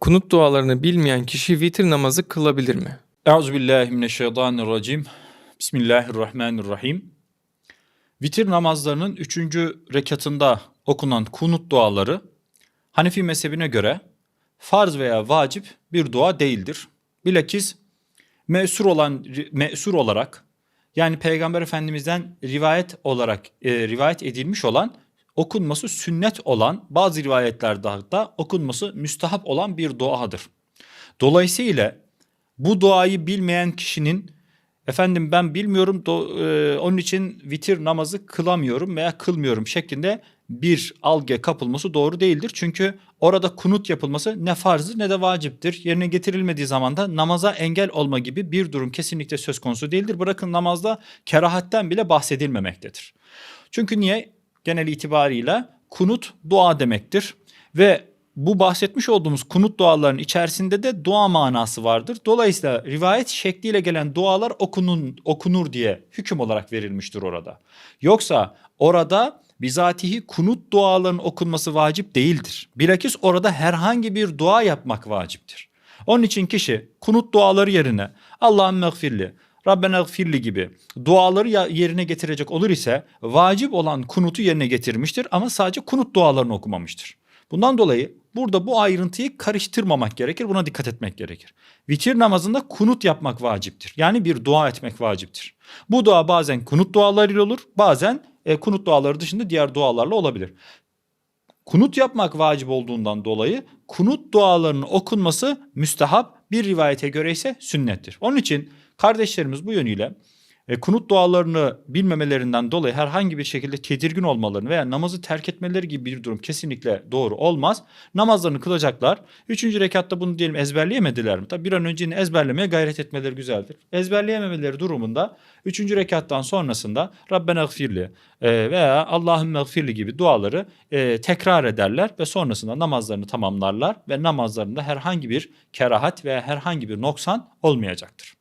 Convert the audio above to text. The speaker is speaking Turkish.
Kunut dualarını bilmeyen kişi vitir namazı kılabilir mi? Euzubillahimineşşeytanirracim. Bismillahirrahmanirrahim. Vitir namazlarının üçüncü rekatında okunan kunut duaları Hanefi mezhebine göre farz veya vacip bir dua değildir. Bilakis mesur olan mesur olarak yani Peygamber Efendimiz'den rivayet olarak e, rivayet edilmiş olan okunması sünnet olan bazı rivayetlerde hatta okunması müstahap olan bir duadır. Dolayısıyla bu duayı bilmeyen kişinin efendim ben bilmiyorum do- e, onun için vitir namazı kılamıyorum veya kılmıyorum şeklinde bir algıya kapılması doğru değildir. Çünkü orada kunut yapılması ne farzdır ne de vaciptir. Yerine getirilmediği zaman da namaza engel olma gibi bir durum kesinlikle söz konusu değildir. Bırakın namazda kerahatten bile bahsedilmemektedir. Çünkü niye? Genel itibarıyla kunut dua demektir ve bu bahsetmiş olduğumuz kunut dualarının içerisinde de dua manası vardır. Dolayısıyla rivayet şekliyle gelen dualar okunun, okunur diye hüküm olarak verilmiştir orada. Yoksa orada bizatihi kunut duaların okunması vacip değildir. Bilakis orada herhangi bir dua yapmak vaciptir. Onun için kişi kunut duaları yerine Allah'ın mağfirli, Rabbena gfirli gibi duaları yerine getirecek olur ise vacip olan kunutu yerine getirmiştir ama sadece kunut dualarını okumamıştır. Bundan dolayı burada bu ayrıntıyı karıştırmamak gerekir. Buna dikkat etmek gerekir. Vitir namazında kunut yapmak vaciptir. Yani bir dua etmek vaciptir. Bu dua bazen kunut dualarıyla olur, bazen e, kunut duaları dışında diğer dualarla olabilir. Kunut yapmak vacip olduğundan dolayı kunut dualarının okunması müstehap, bir rivayete göre ise sünnettir. Onun için kardeşlerimiz bu yönüyle e, kunut dualarını bilmemelerinden dolayı herhangi bir şekilde tedirgin olmalarını veya namazı terk etmeleri gibi bir durum kesinlikle doğru olmaz. Namazlarını kılacaklar. Üçüncü rekatta bunu diyelim ezberleyemediler mi? Tabi bir an önce yine ezberlemeye gayret etmeleri güzeldir. Ezberleyememeleri durumunda üçüncü rekattan sonrasında Rabbena gfirli e, veya Allahümme gfirli gibi duaları e, tekrar ederler ve sonrasında namazlarını tamamlarlar ve namazlarında herhangi bir kerahat veya herhangi bir noksan olmayacaktır.